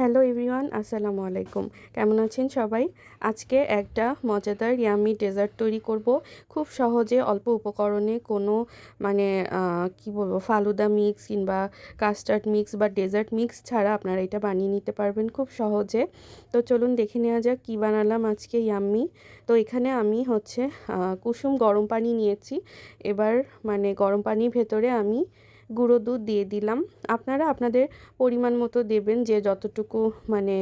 Hello everyone, আসসালামু আলাইকুম। কেমন আছেন সবাই? আজকে একটা মজাদার ইয়ামি ডেজার্ট তৈরি করব। খুব সহজে অল্প উপকরণে কোনো মানে কি বলব, ফালুদা মিক্স কিংবা কাস্টার্ড মিক্স বা ডেজার্ট মিক্স ছাড়া আপনারা এটা বানিয়ে নিতে পারবেন খুব সহজে। তো চলুন দেখে নেওয়া যাক কী বানালাম আজকে ইয়াম্মি তো এখানে আমি হচ্ছে কুসুম গরম পানি নিয়েছি। এবার মানে গরম পানির ভেতরে আমি গুঁড়ো দুধ দিয়ে দিলাম। আপনারা আপনাদের পরিমাণ মতো দেবেন যে যতটুকু মানে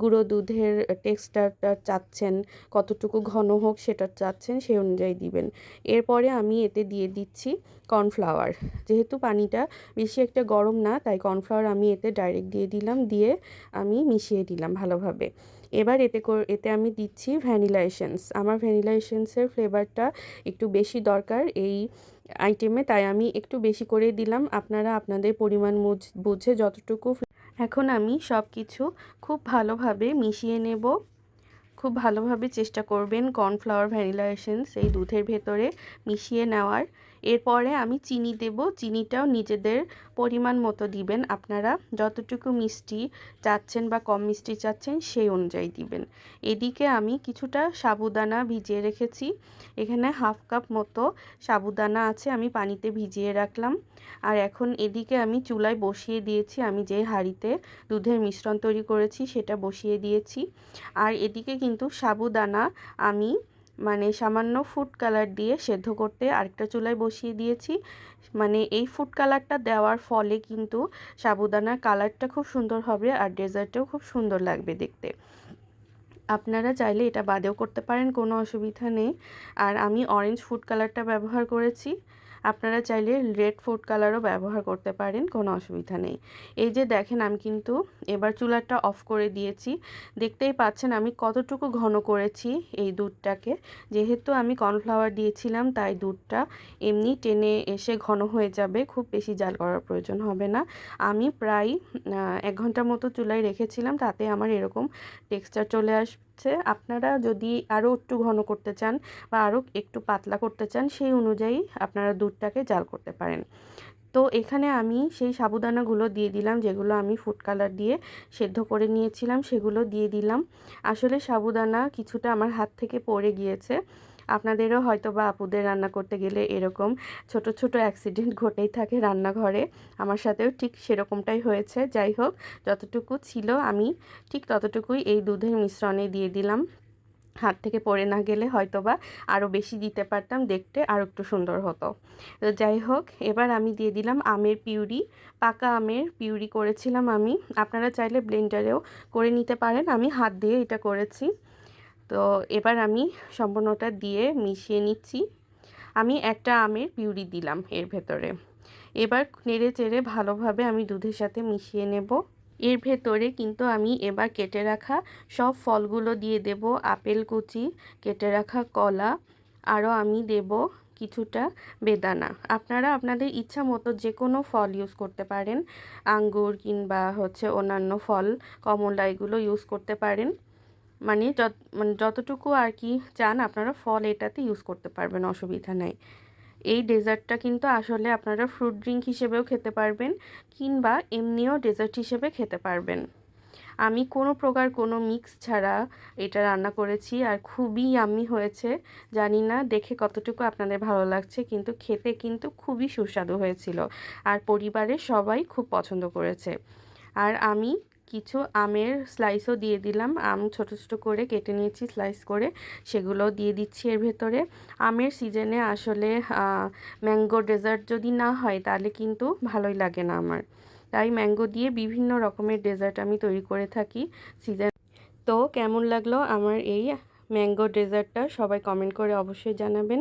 গুঁড়ো দুধের টেক্সচারটা চাচ্ছেন, কতটুকু ঘন হোক সেটা চাচ্ছেন সেই অনুযায়ী দিবেন। এরপরে আমি এতে দিয়ে দিচ্ছি কর্নফ্লাওয়ার যেহেতু পানিটা বেশি একটা গরম না, তাই কর্নফ্লাওয়ার আমি এতে ডাইরেক্ট দিয়ে দিলাম, দিয়ে আমি মিশিয়ে দিলাম ভালোভাবে। এবার এতে এতে আমি দিচ্ছি ভ্যানিলা এসেন্স আমার ভ্যানিলা এসেন্সের ফ্লেভারটা একটু বেশি দরকার। এই আইটেমে তাই আমি একটু বেশি করে দিলাম। আপনারা আপনাদের পরিমাণ বুঝে যতটুকু এখন আমি সব কিছু খুব ভালোভাবে মিশিয়ে নেব। খুব ভালোভাবে চেষ্টা করবেন কর্নফ্লাওয়ার, ভ্যানিলা এসেন্স এই দুধের ভেতরে মিশিয়ে নেওয়ার। এরপরে আমি চিনি দেব। চিনিটাও নিজেদের পরিমাণ মতো দিবেন। আপনারা যতটুকু মিষ্টি চাচ্ছেন বা কম মিষ্টি চাচ্ছেন সেই অনুযায়ী দিবেন। এদিকে আমি কিছুটা সাবুদানা ভিজিয়ে রেখেছি। এখানে হাফ কাপ মতো সাবুদানা আছে, আমি পানিতে ভিজিয়ে রাখলাম। আর এখন এদিকে আমি চুলায় বসিয়ে দিয়েছি। আমি যে হাঁড়িতে দুধের মিশ্রণ তৈরি করেছি সেটা বসিয়ে দিয়েছি। আর এদিকে কিন্তু সাবুদানা আমি মানে সামান্য ফুড কালার দিয়ে সেদ্ধ করতে আরেকটা চুলায় বসিয়ে দিয়েছি। মানে এই ফুড কালারটা দেওয়ার ফলে কিন্তু সাবুদানার কালারটা খুব সুন্দর হবে আর ডেজার্টটাও খুব সুন্দর লাগবে দেখতে। আপনারা চাইলে এটা বাদেও করতে পারেন, কোনো অসুবিধা নেই। আর আমি অরেঞ্জ ফুড কালারটা ব্যবহার করেছি। আপনারা চাইলে রেড ফুড কালারও ব্যবহার করতে পারেন, কোনো অসুবিধা নেই। এই যে দেখেন আমি কিন্তু এবার চুলাটা অফ করে দিয়েছি। দেখতেই পাচ্ছেন আমি কতটুকু ঘন করেছি এই দুধটাকে। যেহেতু আমি কর্নফ্লাওয়ার দিয়েছিলাম, তাই দুধটা এমনি টেনে এসে ঘন হয়ে যাবে, খুব বেশি জাল করার প্রয়োজন হবে না। আমি প্রায় এক ঘণ্টার মতো চুলায় রেখেছিলাম, তাতে আমার এরকম টেক্সচার চলে আস হচ্ছে আপনারা যদি আরও একটু ঘন করতে চান বা আরও একটু পাতলা করতে চান, সেই অনুযায়ী আপনারা দুধটাকে জাল করতে পারেন। তো এখানে আমি সেই সাবুদানাগুলো দিয়ে দিলাম, যেগুলো আমি ফুড কালার দিয়ে সেদ্ধ করে নিয়েছিলাম, সেগুলো দিয়ে দিলাম। আসলে সাবুদানা কিছুটা আমার হাত থেকে পড়ে গিয়েছে। আপনাদেরও হয়তো বা আপুদের রান্না করতে গেলে এরকম ছোট ছোট অ্যাক্সিডেন্ট ঘটেই থাকে রান্নাঘরে। আমার সাথেও ঠিক সেরকমটাই হয়েছে। যাই হোক, যতটুকু ছিল আমি ঠিক ততটুকুই এই দুধের মিশ্রণে দিয়ে দিলাম। হাত থেকে পড়ে না গেলে হয়তো বা আরও বেশি দিতে পারতাম, দেখতে আরও একটু সুন্দর হতো। তো যাই হোক, এবার আমি দিয়ে দিলাম আমের পিউরি। পাকা আমের পিউরি করেছিলাম আমি। আপনারা চাইলে ব্লেন্ডারেও করে নিতে পারেন। আমি হাত দিয়ে এটা করেছি। তো এবার আমি সম্পূর্ণটা দিয়ে মিশিয়ে নিচ্ছি। আমি একটা আমের পিউরি দিলাম এর ভেতরে। এবার নেড়ে চেড়ে ভালোভাবে আমি দুধের সাথে মিশিয়ে নেব। এর ভেতরে কিন্তু আমি এবার কেটে রাখা সব ফলগুলো দিয়ে দেব। আপেল কুচি, কেটে রাখা কলা, আরও আমি দেব কিছুটা বেদানা। আপনারা আপনাদের ইচ্ছা মতো যে কোনো ফল ইউজ করতে পারেন। আঙ্গুর কিংবা হচ্ছে অন্যান্য ফল, কমলা এগুলো ইউজ করতে পারেন। মানে যত মানে যতটুকু আর কি চান আপনারা ফল এটাতে ইউজ করতে পারবেন, অসুবিধা নেই। এই ডেজার্টটা কিন্তু আসলে আপনারা ফ্রুট ড্রিঙ্ক হিসেবেও খেতে পারবেন, কিংবা এমনিও ডেজার্ট হিসেবে খেতে পারবেন। আমি কোনো প্রকার কোনো মিক্স ছাড়া এটা রান্না করেছি, আর খুবই আমি হয়েছে। জানি না দেখে কতটুকু আপনাদের ভালো লাগছে, কিন্তু খেতে কিন্তু খুবই সুস্বাদু হয়েছিল। আর পরিবারের সবাই খুব পছন্দ করেছে। আর আমি কিছু আমের স্লাইসও দিয়ে দিলাম। আম ছোট ছোট করে কেটে নিয়েছি স্লাইস করে। সেগুলো দিয়ে দিচ্ছি এর ভেতরে। আমের সিজনে আসলে ম্যাঙ্গো ডেজার্ট যদি না হয় তাহলে কিন্তু ভালোই লাগে না আমার। তাই ম্যাঙ্গো দিয়ে বিভিন্ন রকমের ডেজার্ট আমি তৈরি করে থাকি সিজন তো কেমন লাগল আমার এই ম্যাঙ্গো ডেজার্টটা সবাই কমেন্ট করে অবশ্যই জানাবেন।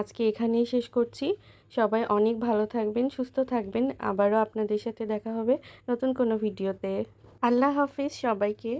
আজকে এখানেই শেষ করছি। সবাই অনেক ভালো থাকবেন, সুস্থ থাকবেন। আবারও আপনাদের সাথে দেখা হবে নতুন কোনো ভিডিওতে আল্লাহ হাফিজ সবাইকে।